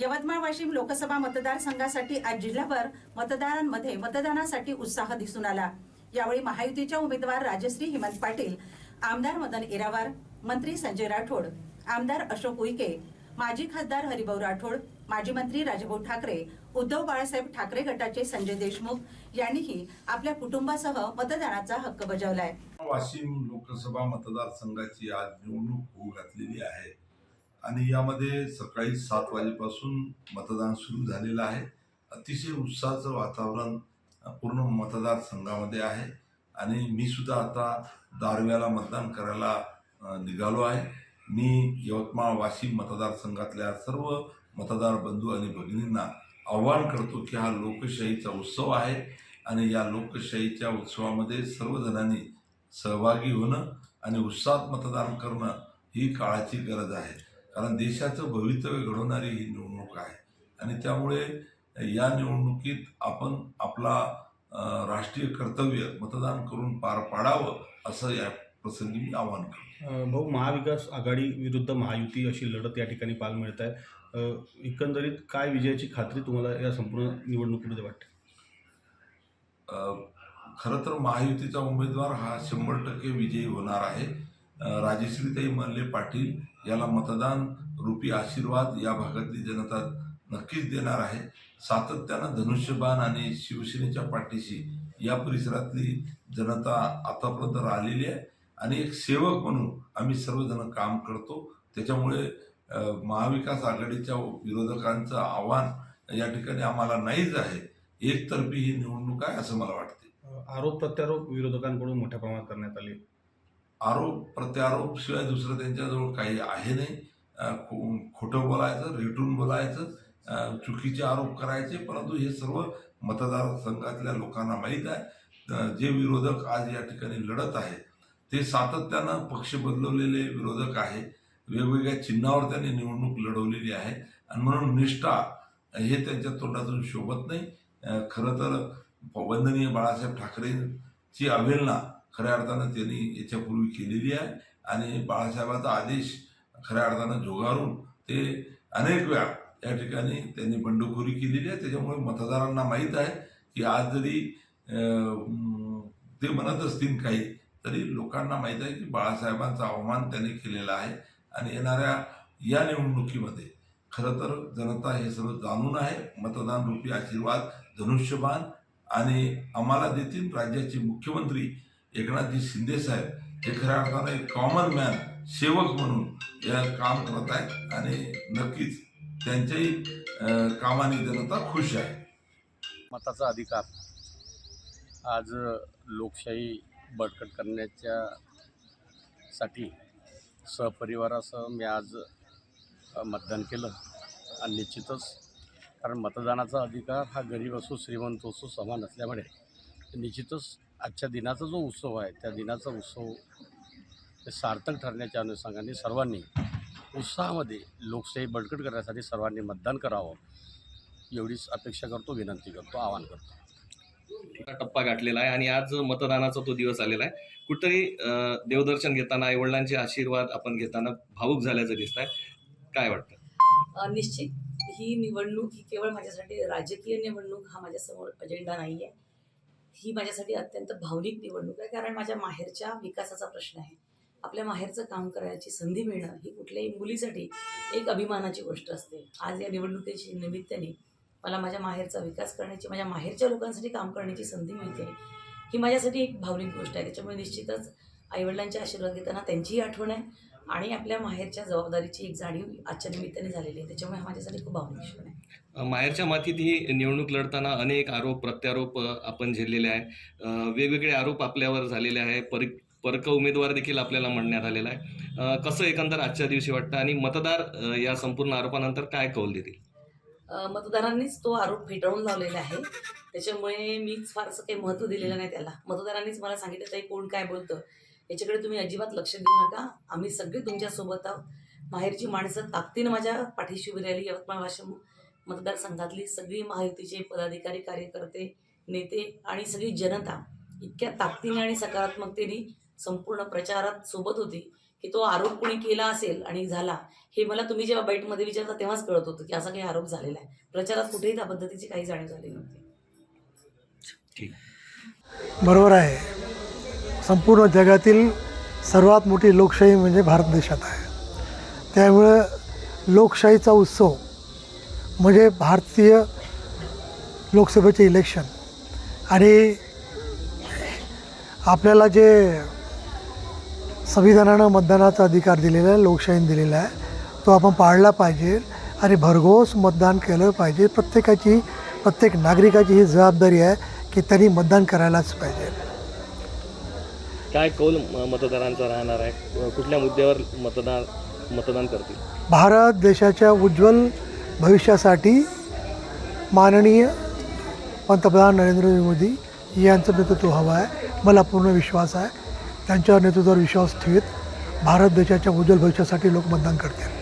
यवतमाळ वाशिम लोकसभा मतदारसंघासाठी आज जिल्हाभर मतदारांमध्ये मतदानासाठी उत्साह दिसून आला. यावेळी महायुतीच्या उमेदवार राजश्री हेमंत पाटील आमदार मदन इरावार मंत्री संजय राठोड आमदार अशोक उईके माजी खासदार हरिभाऊ राठोड माजी मंत्री राजभाऊ ठाकरे उद्धव बाळासाहेब ठाकरे गटाचे संजय देशमुख यांनीही आपल्या कुटुंबासह मतदानाचा हक्क बजावलाय. वाशिम लोकसभा मतदारसंघाची आज निवडणूक होऊ घातलेली आहे. आणि यामध्ये सकाळी सात वाजेपासून मतदान सुरू झालेलं आहे. अतिशय उत्साहाचं वातावरण पूर्ण मतदारसंघामध्ये आहे. आणि मी सुद्धा आता दारव्याला मतदान करायला निघालो आहे. मी यवतमाळ वाशिम मतदारसंघातल्या सर्व मतदार बंधू आणि भगिनींना आव्हान करतो की हा लोकशाहीचा उत्सव आहे आणि या लोकशाहीच्या उत्सवामध्ये सर्वजणांनी सहभागी होणं आणि उत्साहात मतदान करणं ही काळाची गरज आहे. कारण देशाचं भवितव्य घडवणारी ही निवडणूक आहे. आणि त्यामुळे या निवडणुकीत आपण आपला राष्ट्रीय कर्तव्य मतदान करून पार पाडावं असं या प्रसंगी मी आवाहन करतो. भाऊ महाविकास आघाडी विरुद्ध महायुती अशी लढत या ठिकाणी पाहायला मिळत आहे. एकंदरीत काय विजयाची खात्री तुम्हाला या संपूर्ण निवडणुकीमध्ये वाटते? खरं तर महायुतीचा उमेदवार हा शंभर टक्के विजयी होणार आहे. राजश्रीताई मल्ले पाटील याला मतदान रूपी आशीर्वाद या भागातली जनता नक्कीच देणार आहे. सातत्यानं धनुष्यबाण आणि शिवसेनेच्या पाठीशी या परिसरातली जनता आतापर्यंत राहिलेली आहे आणि एक सेवक म्हणून आम्ही सर्वजण काम करतो. त्याच्यामुळे महाविकास आघाडीच्या विरोधकांचं आव्हान या ठिकाणी आम्हाला नाहीच आहे. एकतर्फी ही निवडणूक आहे असं मला वाटते आरोप प्रत्यारोप विरोधकांकडून मोठ्या प्रमाणात करण्यात आले. आरोप प्रत्यारोप शिवाय दुसरं त्यांच्याजवळ काही आहे नाही. खो- खोटं बोलायचं रेटून बोलायचं चुकीचे आरोप करायचे परंतु हे सर्व मतदारसंघातल्या लोकांना माहीत आहे. जे विरोधक आज या ठिकाणी लढत आहे ते सातत्यानं पक्ष बदलवलेले विरोधक आहे. वेगवेगळ्या चिन्हावर त्यांनी निवडणूक लढवलेली आहे. आणि म्हणून निष्ठा हे त्यांच्या तोंडातून शोभत नाही. खरं तर वंदनीय बाळासाहेब ठाकरेंची अवहेलना खऱ्या अर्थानं त्यांनी याच्यापूर्वी केलेली आहे आणि बाळासाहेबांचा आदेश खऱ्या अर्थानं झोगारून ते अनेक वेळा या ठिकाणी त्यांनी बंडखोरी केलेली आहे. त्याच्यामुळे मतदारांना माहीत आहे की आज जरी ते म्हणत असतील काही तरी लोकांना माहीत आहे की बाळासाहेबांचा अवमान त्यांनी केलेला आहे आणि येणाऱ्या या निवडणुकीमध्ये खरं तर जनता हे सर्व जाणून आहे. मतदान रूपी आशीर्वाद धनुष्यबाण आणि आम्हाला देतील राज्याचे मुख्यमंत्री एकनाथजी शिंदे साहेब हे खऱ्या अर्थानं एक कॉमन मॅन सेवक म्हणून या काम करत आहेत आणि नक्कीच त्यांच्याही कामाने जनता खुश आहे. मताचा अधिकार. आज लोकशाही बळकट करण्याच्या साठी सहपरिवारासह मी आज मतदान केलं. आणि निश्चितच कारण मतदानाचा अधिकार हा गरीब असो श्रीमंत असो समान असल्यामुळे निश्चितच आजच्या दिनाचा जो उत्सव आहे त्या दिनाचा उत्सव सार्थक ठरण्याच्या अनुषंगाने सर्वांनी उत्साहामध्ये लोकशाही बळकट करण्यासाठी सर्वांनी मतदान करावं एवढीच अपेक्षा करतो विनंती करतो आवाहन करतो. टप्पा गाठलेला आहे आणि आज मतदानाचा तो दिवस आलेला आहे. कुठेतरी देवदर्शन घेताना आईवडिलांचे आशीर्वाद आपण घेताना भावुक झाल्याचं दिसत आहे काय वाटतं? निश्चित ही निवडणूक ही केवळ माझ्यासाठी राजकीय निवडणूक हा माझ्यासमोर अजेंडा नाही आहे ही माझ्यासाठी अत्यंत भावनिक निवडणूक आहे कारण माझ्या माहेरच्या विकासाचा प्रश्न आहे. आपल्या माहेरचं काम करायची संधी मिळणं ही कुठल्याही मुलीसाठी एक अभिमानाची गोष्ट असते. आज या निवडणुकीची निमित्ताने मला माझ्या माहेरचा विकास करण्याची माझ्या माहेरच्या लोकांसाठी काम करण्याची संधी मिळते ही माझ्यासाठी एक भावनिक गोष्ट आहे. त्याच्यामुळे निश्चितच आईवडिलांचे आशीर्वाद घेताना त्यांचीही आठवण आहे आणि आपल्या माहेरच्या जबाबदारीची एक जाणीव आजच्या निमित्ताने झालेली आहे. त्याच्यामुळे हा माझ्यासाठी खूप भावनिक क्षण आहे. माहेरच्या मातीत ही निवडणूक लढताना अनेक आरोप प्रत्यारोप आपण झेललेले आहे. वेगवेगळे आरोप आपल्यावर झालेले आहे. पर परक उमेदवार देखील आपल्याला म्हणण्यात आलेला आहे. कसं एकंदर आजच्या दिवशी वाटतं आणि मतदार या संपूर्ण आरोपानंतर काय कौल देतील? मतदारांनीच तो आरोप फेटाळून लावलेला आहे. त्याच्यामुळे मीच फारसं काही महत्त्व दिलेलं नाही त्याला. मतदारांनीच मला सांगितलं ताई कोण काय बोलतं? याच्याकडे तुम्ही अजिबात लक्ष देऊ नका. आम्ही सगळे तुमच्यासोबत आहोत. माहेरची माणसं ताकदीनं माझ्या पाठीशी उभी राहिली. यवतमाळ वाशिम मतदारसंघातली सगळी महायुतीचे पदाधिकारी कार्यकर्ते नेते आणि सगळी जनता इतक्या ताकदीने आणि सकारात्मकतेने संपूर्ण प्रचारात सोबत होती की तो आरोप कुणी केला असेल आणि झाला हे मला तुम्ही जेव्हा बाईटमध्ये विचारता तेव्हाच कळत होतं की असा काही आरोप झालेला आहे. प्रचारात कुठेही त्या पद्धतीची काही जाणीव झाली नव्हती. बरोबर आहे. संपूर्ण जगातील सर्वात मोठी लोकशाही म्हणजे भारत देशात आहे. त्यामुळं लोकशाहीचा उत्सव म्हणजे भारतीय लोकसभेचे इलेक्शन आणि आपल्याला जे संविधानानं मतदानाचा अधिकार दिलेला आहे लोकशाहीने दिलेला आहे तो आपण पाळला पाहिजे आणि भरघोस मतदान केलं पाहिजे. प्रत्येकाची प्रत्येक नागरिकाची ही जबाबदारी आहे की त्यांनी मतदान करायलाच पाहिजे. काय कौल मतदारांचा राहणार आहे? कुठल्या मुद्द्यावर मतदान मतदान करतील? भारत देशाच्या उज्ज्वल भविष्यासाठी माननीय पंतप्रधान नरेंद्र मोदी यांचं नेतृत्व हवं आहे. मला पूर्ण विश्वास आहे. त्यांच्या नेतृत्वावर विश्वास ठेवत. भारत देशाच्या उज्ज्वल भविष्यासाठी लोक मतदान करतील.